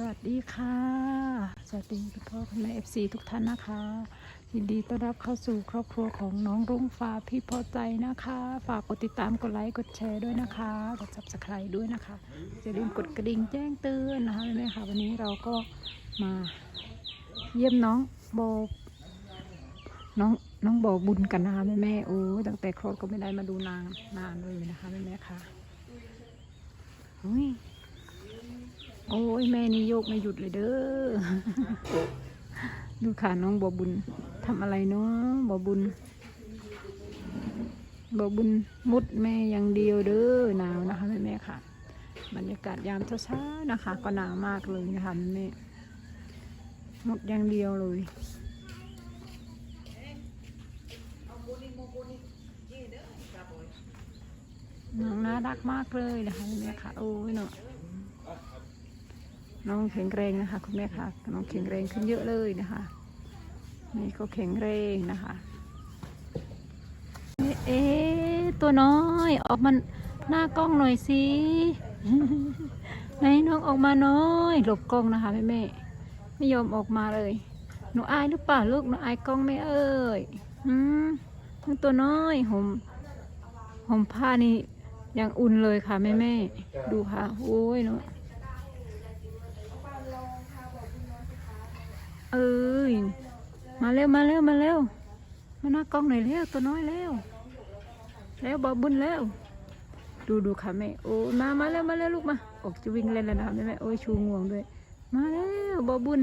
สวัสดีค่ะ สวัสดีคุณพ่อคุณแม่เอฟซีทุกท่านนะคะยินดีต้อนรับเข้าสู่ครอบครัวของน้องรุ่งฟ้าพี่พอใจนะคะ ฝากกดติดตามกดไลค์กดแชร์ด้วยนะคะ กด subscribe ด้วยนะคะอย่าลืมกดกระดิ่งแจ้งเตือนนะคะแม่ค่ะวันนี้เราก็มาเยี่ยมน้องโบน้องน้องโบบุญกันนะคะแม่แม่โอ้ตั้งแต่คลอดก็ไม่ได้มาดูนางนานเลยนะคะแม่แม่ค่ะอุ้ย โอ้ยแม่นี่โยกไม่หยุดเลยเด้อ ดูค่ะน้องบอบุญทำอะไรเนาะบอบุญบอบุญมุดแม่อย่างเดียวเด้อหนาวนะคะแม่แม่ค่ะ บรรยากาศยามเช้าๆนะคะ ก็หนาวมากเลยนะคะแม่แม่มุดอย่างเดียวเลยน้องน่ารักมากเลยนะคะแม่แม่ค่ะโอ้ยเนาะ น้องแข็งแรงนะคะคุณแม่ค่ะน้องแข็งแรงขึ้นเยอะเลยนะคะนี่ก็แข็งแรงนะคะเอ๊ะเอ๊ตัวน้อยออกมาหน้ากล้องหน่อยสิไหนน้องออกมาน้อยหลบกล้องนะคะแม่แม่ไม่ยอมออกมาเลย หนูอายหรือเปล่าลูกหนูอายกล้องไม่เอ่ยอืมทั้งตัวน้อยห่มห่มผ้านี่ยังอุ่นเลยค่ะแม่แม่ดูค่ะ โอ้ยเนาะ เอ้ยมาเร็วมาเร็วมาเร็วมาหน้ากล้องหน่อยเร็วตัวน้อยเร็วแล้วบอบุญแล้ว ดูดูค่ะแม่โอ้ยมามาเร็วมาเร็วลูกมาออกจะวิ่งเล่นแล้วนะคะแม่แม่โอ้ยชูงวงด้วย มาเร็วบอบุญ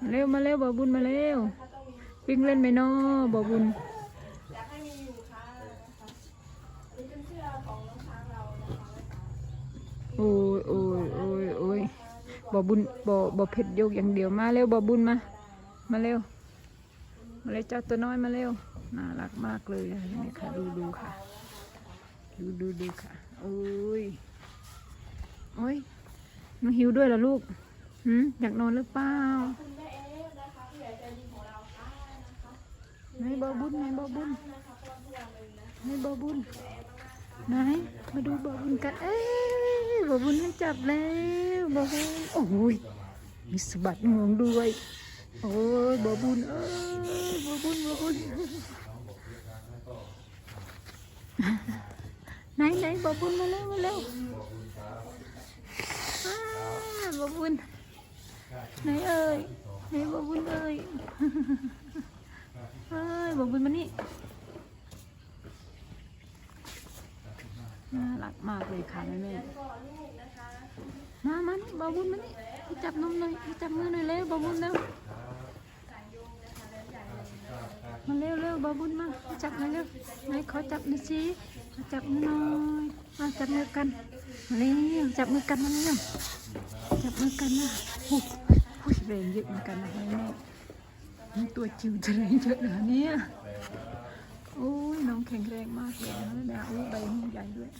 มาเร็วมาเร็วบอบุญมาเร็ววิ่งเล่นไหมน้อบอบุญ อยากให้มีอยู่ค่ะนะคะอันนี้เป็นเสื้อของน้องช้างเรานะคะ โอ้ยโอ้ยโอ้ยโอ้ยบอบุญบอบอเพชรยกอย่างเดียวมาเร็วบอบุญมา มาเร็ว มาเลยเจ้าตัวน้อยมาเร็ว น่ารักมากเลยนะนี่ค่ะ ดูดูค่ะ ดูดูดูค่ะ โอ้ย โอ้ยหนูหิวด้วยเหรอลูกหืมอยากนอนหรือเปล่าคุณแม่เอฟนะคะผู้ใหญ่องเราค่ะนะคะไหนบอบุญไหนบอบุญนะคะพร้อมทุกอย่างเลยนะไหนบอบุญไหนมาดูบอบุญกัน เอ้ บบุญไม่จับแล้วบอบุญโอ้ยมีสะบัดงวงด้วย โอ้ยบอบุญเอ้ยบอบุญบอบุญไหนไหนบอบุญมาเร็วมาเร็วบอบุญไหนเอ่ยไหนบอบุญเอ่ยเอ้ยบอบุญมานี่ น่ารักมากเลยค่ะแม่แม่มามานี่บอบุญมานี่จับนมหน่อยจับมือหน่อยเร็วบอบุญเร็วมาเร็วเร็วบาบุญมาจับหน่อยเร็วไหนขอจับหน่อยสิมาจับมือหน่อยมาจับมือกันมาเร็วจับมือกันมาเร็วจับมือกันนะโอ้ยโอ้ยแรงเยอะเหมือนกันนะแม่ตัวจิ๋วจะแรงเยอะนะเนี่ย โอ้ยน้องแข็งแรงมากเลยนะแม่โอ้ยใบหูใหญ่ด้วย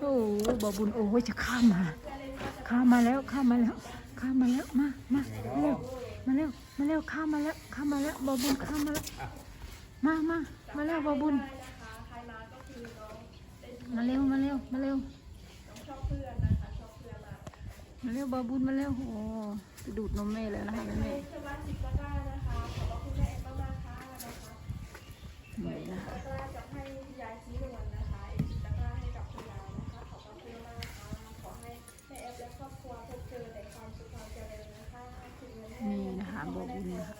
โอ้ยบาบุญโอ้ยจะข้ามมา ข้ามมาแล้วข้ามมาแล้ว ข้ามมาแล้วมามาเร็วมาเร็วมาเร็วข้ามมาแล้วข้ามมาแล้วบอบุญข้ามมาแล้วมามามาเร็วบอบุญมาเร็วมาเร็วมาเร็วมาเร็วบอบุญมาเร็วโอ้จะดูดนมแม่แล้วนะคะแม่ะคะอีกสิบตะกร้าให้กับคุณยายนะคะขอบคุณมากค่ะขอให้แม่เอฟและครอบครัวพบเจอแต่ความสุขความเจริญนะคะถึงเงินแม่นี่นะคะบอบุญนะคะ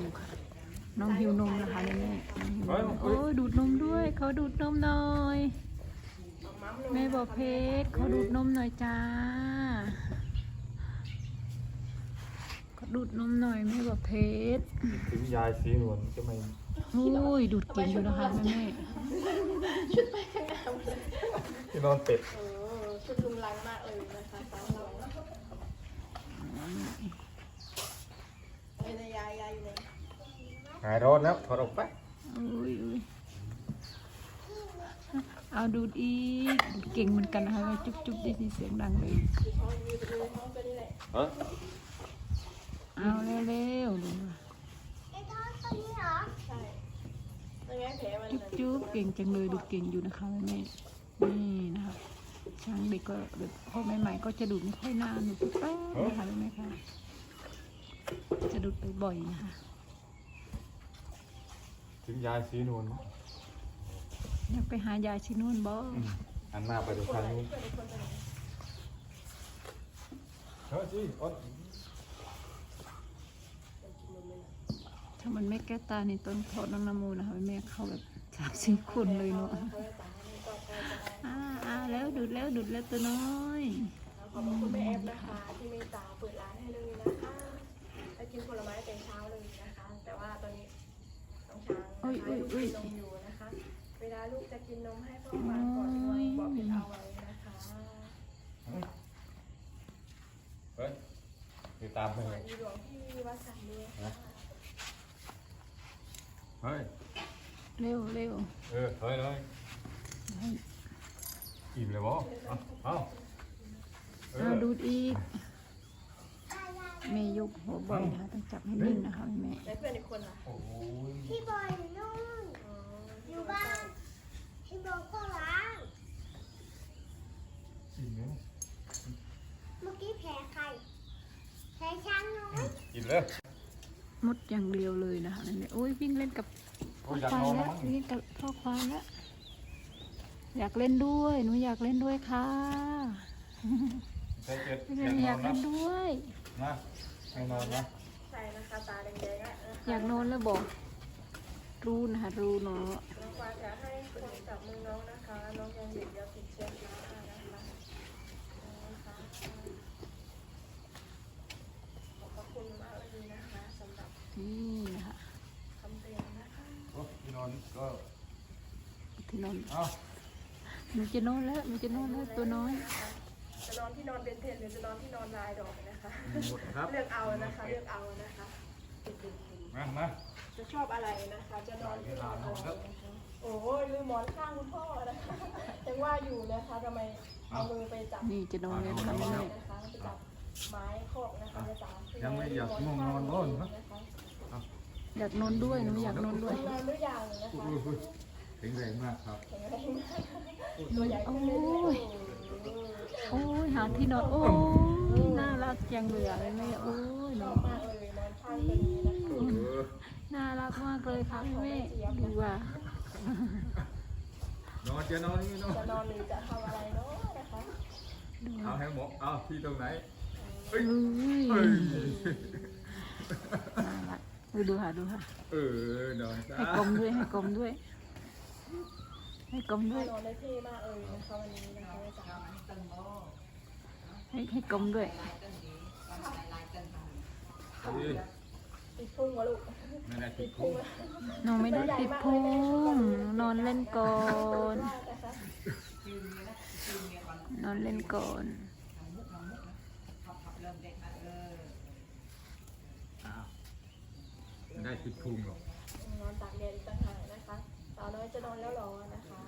ดูค่ะน้องหิวนมนะคะแม่แม่น้องหิวนมโอ้ยดูดนมด้วยเขาดูดนมหน่อยแม่บอกเพชรเขาดูดนมหน่อยจ้าเขอดูดนมหน่อยแม่บอกเพชรถึงยายสีนวลจะไม่ โอ้ยดูดเก่งอยู่นะคะแม่แม่ที่นอนเป็ดเออชุดลุงลังมากเลยนะคะสาวเราเอ้ยนายยายยายอยู่ไหนหายร้อนแล้วถอดออกไปโอ้ยโอ้ยเอาดูดอีกดูดเก่งเหมือนกันนะคะจุ๊บจุ๊บได้ยินเสียงดังเลยอยู่ท้องอยู่ไปดูท้องตัวนี้แหละฮะเอาเร็วๆดูใช่ยังไงไงแผลมัน จุ๊บจุ๊บเก่งจังเลยดูเก่งอยู่นะคะแม่นี่นะคะ ช้างเด็กก็แบบพ่อใหม่ๆก็จะดูดไม่ค่อยนานหนูปุ๊บแป๊บนะคะรู้ไหมคะจะดูดไปบ่อยนะคะถึงยายสีนวลอยากไปหายายชินุ่นบ่อันหน้าไปดูทางนู้นเฮ้ยจีอ้น ถ้า มันไม่แก้ตาในต้นโทษน้องนโมนะคะแม่เข้าแบบสามสี่คนเลยเนาะอ่าอ่าแล้วดูดแล้วดูดแล้วตัวน้อยขอบคุณแม่แอฟนะคะที่เมตตาเปิดร้านให้เลยนะคะได้กินผลไม้แต่เช้าเลยนะคะ แต่ว่าตอนนี้น้องช้างนะคะลูกกินนมอยู่นะคะ เวลาลูกจะกินนมให้พ่อฝากก่อนนอนบอกพี่เอาไว้นะคะเฮ้ยติดตามไปสเลวัยสดีหลวงพี่วัดสันด้วยค่ะ เฮ้ย เร็วเร็วเออเฮ้ยเลยอิ่มเลยบ่เอาเอาเออ่าอดูดอีกแม่ยกหัวบ่อยนะคะต้องจับให้นิ่งนะคะแม่แล้วเพื่อนอีกคนล่ะโอ้ยพี่บอยอยู่นู่นอ๋ออยู่บ้านพี่บอยก็ล้างอิ่มเลยเมื่อกี้แผลใครแผลช้างน้อยอิ่มเลย มดอย่างเดียวเลยนะคะแม่โอ้ยวิ่งเล่นกับพ่โอ้อยอยากควายนอนแล้วมั้งวิ่งกับพ่อควายแล้วอยากเล่นด้วยหนูอยากเล่นด้วยค่ะใจเจ็ดไม่อยากได้นออยานกนะเล่นด้วยนะให้นอนนะใช่นะคะตาแดงๆอะนะคะอยากนอนแล้วบอกรู้นะคะรู้เนาะน้องควานจะให้คนจับมือน้องนะคะน้องยังเด็กเดี๋ยวติดเชื้อรานะคะนะคะขอบพระคุณมากเลยนะคะสำหรับ นี่นะคะคำเตือนนะคะโอ้ที่นอนก็ที่นอนเอาหนูจะนอนแล้วหนูจะนอนแล้วตัวน้อยนะคะจะนอนที่นอนเบนเทนหรือจะนอนที่นอนลายดอกนะคะ หมดครับ เลือกเอานะคะเลือกเอานะคะมามาจะชอบอะไรนะคะ จะนอนที่นอนอะไรนะคะโอ้ยลืมหมอนข้างคุณพ่อนะคะยังว่าอยู่นะคะทำไมเอามือไปจับนี่จะนอนแล้วนะคะแม่นะคะไปจับไม้โคกนะคะไปจับยังไม่อยากง่วงนอนบ่นนะนะคะ อยากนอนด้วยหนูอยากนอนด้วยนอนหรือยังนะคะอุ้ยแข็งแรงมากครับแข็งแรงมากตัวใหญ่ขึ้นเรื่อยๆโอ้ยหาที่นอนโอ้ยน่ารักจังเลยอะแม่โอ้ยชนออบนมากเลยนอนข้างตัวนี้นะคะเออน่ารักมากเลยค่ะแม่ดูว่านอนจะนอนนี่นอนจะนอนหรือจะทำอะไรเนาะนะคะดูเอาให้หมอเอาที่ตรงไหนเอ้เอ้ยยเอ้ยน่ารัก ดูดูค่ะดูค่ะ เออนอนซะให้กลมด้วยให้กลมด้วย ให้กลมด้วยนอนได้เท่มากเลยนะคะวันนี้นะคะแม่จ๋าให้ให้กลมด้วยนี่ติดพุงวะลูกไม่ได้ติติดดพุพุงงน้องไม่ได้ติดพุงนอนเล่นก่อนนะคะนอนเล่นก่อน อ้าวไม่ได้ ติดพุงหรอก นอนตากแดดอีกต่างหากนะคะสาวน้อยจะนอนแล้วเหรอนะคะ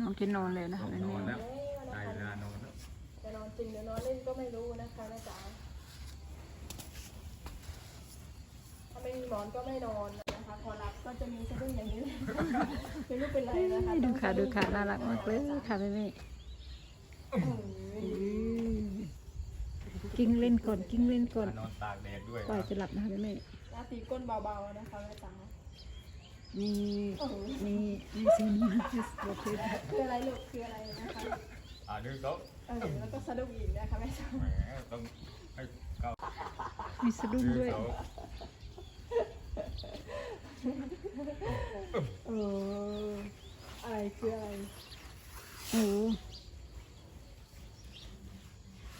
น้องจะนอนเลยนะคะแม่นอนแล้วเอ้ยวันได้นี้เวลานอนแล้วจะนอนจริงหรือนอนเล่นก็ไม่รู้นะคะแม่จ๋าถ้าไม่มีหมอนก็ไม่นอนนะคะพอรับก็จะมีสะดุ้งอย่างนี้ไม่รู้เป็นไรนะคะดูค่ะดูค่ะน่ารักมากเลยค่ะแม่แม่เอ้ยกิ้งเล่นก่อนกิ้งเล่นก่อนนอนตากแดดด้วยกว่าจะหลับนะคะแม่แม่ หน้าตีก้นเบาๆนะคะแม่จ๋านี่นี่นี่สินี่ประเภทคืออะไรลูกคืออะไรนะคะอ่านึกแล้วเออแล้วก็สะดุ้งอีกนะคะแม่จ๋าแหมต้องให้เก้ามีสะดุ้งด้วยเสาเอออะไรคืออะไรโอ้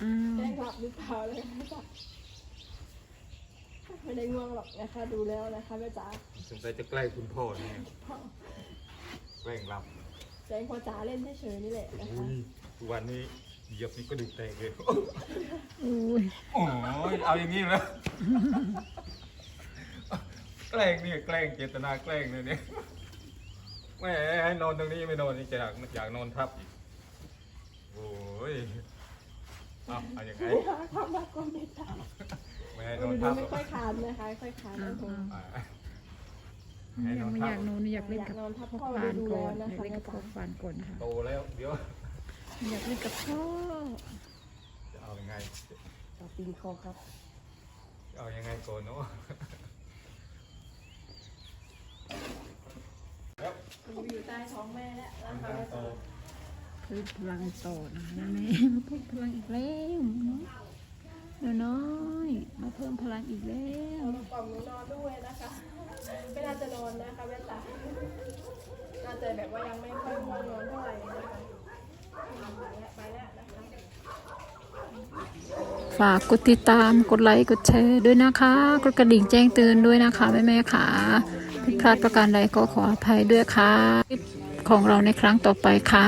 อืมแกล้งหลับหรือเปล่าเลยแม่จ๋า ไม่ได้ง่วงหรอกนะคะ ดูแล้วนะคะแม่จ๋าสงสัยจะใกล้คุณพ่อนี่แกล้งหลับแจ้งพ่อจ๋าเล่นเฉยๆนี่แหละนะคะอุ้ยทุกวันนี้เหยียบนี่ก็ดึกแตกเลยอุ้ยโอ้ยเอาอย่างนี้แล้วแกล้งนี่แกล้งเจตนาแกล้งเลยเนี่ยแหม่ให้นอนตรงนี้ไม่นอนนี่จะอยากอยากนอนทับอีกโอ้ยเอาเอาอย่างไงทำแบบกลมเด็ดขาด ไม่ให้นดูอนดูทับหรไม่อกค่อยคานนะคะค่อยคานนะผมอ่าให้นยัองนไม่ทัอบยากนอนอยากเล่นกับอยากนอนทับพ่อพ่อฟานดูก่อนแล้วอยากนะคะเล่นกับพ่อฟานก่อนค่ะโตแล้วเดี๋ยวอยากเล่นกับพ่อจะเอายังไงต่อปีนคอครับจะเอายังไงโกนเนาะอยู่ใต้ท้องแม่แล้วนะคะโตพืชพลังโตนะคะแม่มาเพิ่มพลังอีกแล้ว เดี๋ยวน้อยมาเพิ่มพลังอีกแล้วเรากล่อมหนูนอนด้วยนะคะไม่น่าจะนอนนะคะแว่นตาน่าจะแบบว่ายังไม่ค่อยง่วงนอนเท่าไหร่นะคะไปแล้วไปแล้วนะคะฝากกดติดตามกดไลค์กดแชร์ด้วยนะคะ กดกระดิ่งแจ้งเตือนด้วยนะคะแม่แม่ๆค่ะผิดพลาดประการใดก็ขออภัยด้วยค่ะคลิปของเราในครั้งต่อไปค่ะ